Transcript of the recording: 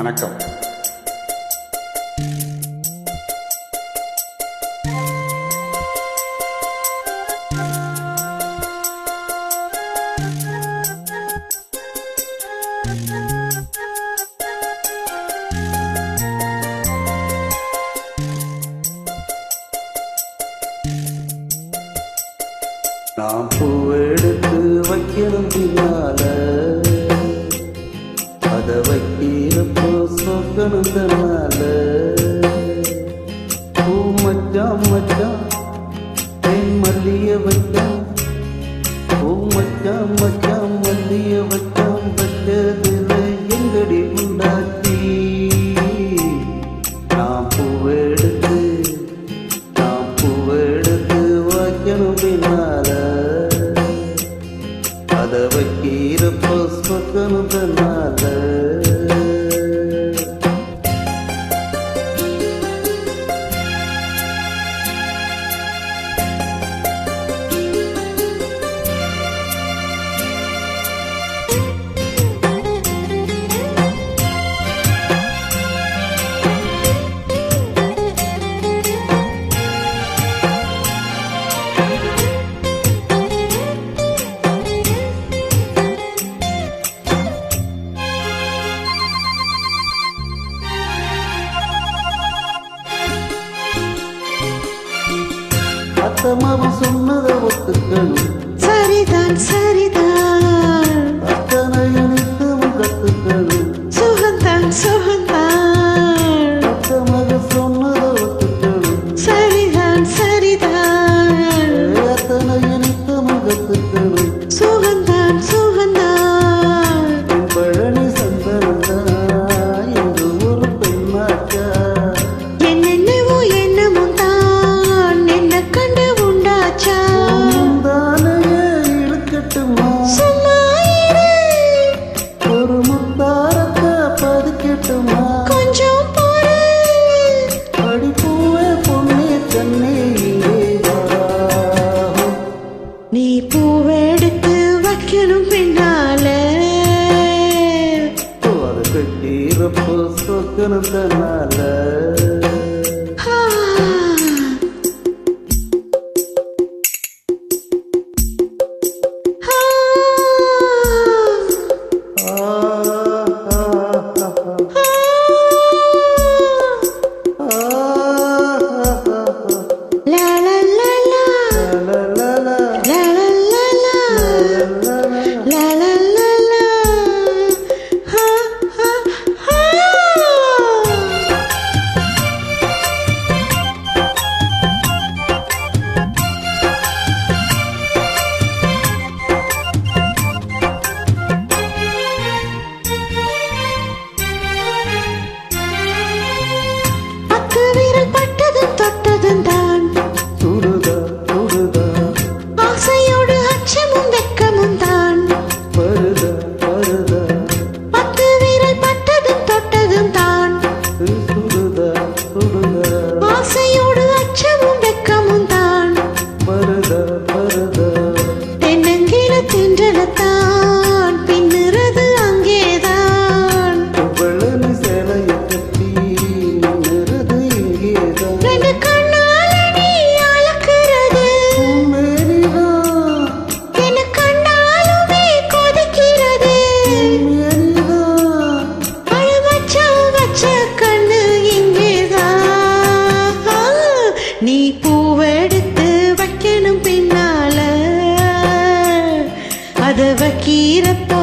வணக்கம். நாம் பூவெடுத்து வைக்கணும் பின்னால. கணுதனால பூ மச்சான் மச்சான் என் மல்லிய வச்சான் பூ மச்சான் மச்சான் மல்லிய வச்சான் வச்சதில்லை எங்கடி உண்டாச்சி நான் பூவெடுத்து நான் பூவெடுத்து வைக்கணும் பின்னால அதை வைக்கிறப்ப சொக்கணும் பின்னால சத்தமாவும் சொன்னதை ஒத்துக்கணும். சரிதான் சரி. பூவெடுத்து வைக்கணும் பின்னால. அதுக்கு நீரப்பு சொக்கணும் தன்னால. நீ பூவெடுத்து வைக்கணும் பின்னால. அதை வைக்கிறப்ப